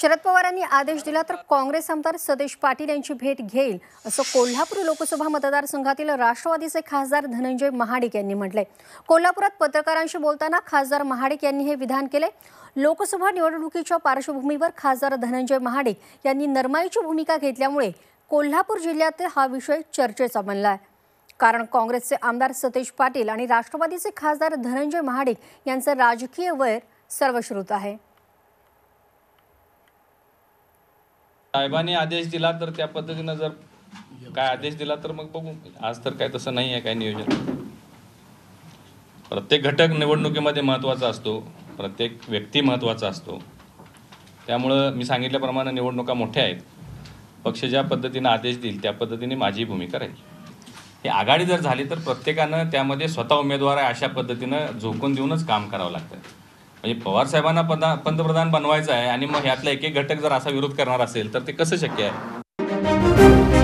शरद पवारांनी आदेश दिला तर काँग्रेस आमदार सदेश पाटील यांची भेट घेईल असं कोल्हापूर लोकसभा मतदारसंघातील राष्ट्रवादीचे खासदार धनंजय महाडिक यांनी म्हटलंय. कोल्हापुरात पत्रकारांशी बोलताना खासदार महाडिक यांनी हे विधान केले लोकसभा निवडणुकीच्या पार्श्वभूमीवर खासदार धनंजय महाडिक यांनी नरमाईची भूमिका घेतल्यामुळे कोल्हापूर जिल्ह्यातील हा विषय चर्चेचा बनला आहे कारण काँग्रेसचे आमदार सतेज पाटील आणि राष्ट्रवादीचे खासदार धनंजय महाडिक यांचं राजकीय वैर सर्वश्रुत आहे. साहेबांनी आदेश दिला तर त्या पद्धतीनं जर काय आदेश दिला तर मग बघू. आज तर काय तसं नाही आहे काय नियोजन. प्रत्येक घटक निवडणुकीमध्ये महत्त्वाचा असतो. प्रत्येक व्यक्ती महत्त्वाचा असतो. त्यामुळं मी सांगितल्याप्रमाणे निवडणुका मोठ्या आहेत. पक्ष ज्या पद्धतीनं आदेश देईल त्या पद्धतीने माझी भूमिका राहील. ही आघाडी जर झाली तर प्रत्येकानं त्यामध्ये स्वतः उमेदवार आहे अशा पद्धतीनं झोकून देऊनच काम करावं लागतं. म्हणजे पवार साहेबांना पदा पंतप्रधान बनवायचं आहे आणि मग यातला एक एक घटक जर असा विरोध करणार असेल तर ते कसं शक्य आहे?